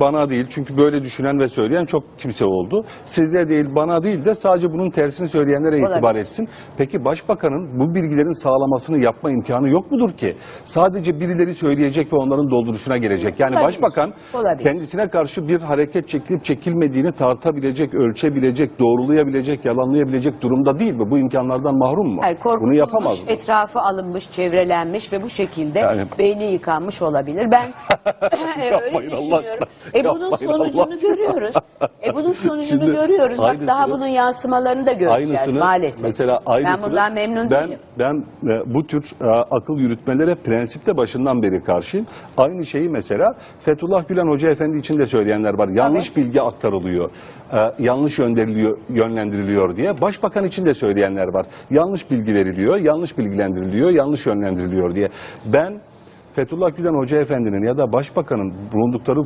bana değil çünkü böyle düşünen ve söyleyen çok kimse oldu. Size değil bana değil de sadece bunun tersini söyleyenlere itibar etsin. Peki başbakanın bu bilgilerin sağlamasını yapma imkanı yok mudur ki? Sadece birileri söyleyecek ve onların dolduruşuna gelecek. Yani Olabilir. başbakan Olabilir. kendisine karşı bir hareket çekilip çekilmediğini tartabilecek, ölçebilecek, doğrulayabilecek, yalanlayabilecek durumda değil mi? Bu imkanlardan mahrum mu? Yani Bunu yapamaz mı? etrafı alınmış, çevrelenmiş ve bu şekilde Yani- beyni yıkanmış olabilir. Ben öyle Yapmayın Allah aşkına. E bunun Yapmayın sonucunu Allah. görüyoruz. E bunun sonucunu Şimdi görüyoruz. Bak daha bunun yansımalarını da göreceğiz Aynısını maalesef. mesela aynısını ben bundan memnun ben, değilim. Ben e, bu tür e, akıl yürütmelere prensipte başından beri karşıyım. Aynı şeyi mesela Fethullah Gülen Hoca Efendi için de söyleyenler var. Yanlış bilgi aktarılıyor, e, yanlış yönlendiriliyor, yönlendiriliyor diye. Başbakan için de söyleyenler var. Yanlış bilgi veriliyor, yanlış bilgilendiriliyor, yanlış yönlendiriliyor diye. Ben Fethullah Gülen Hoca Efendi'nin ya da Başbakan'ın bulundukları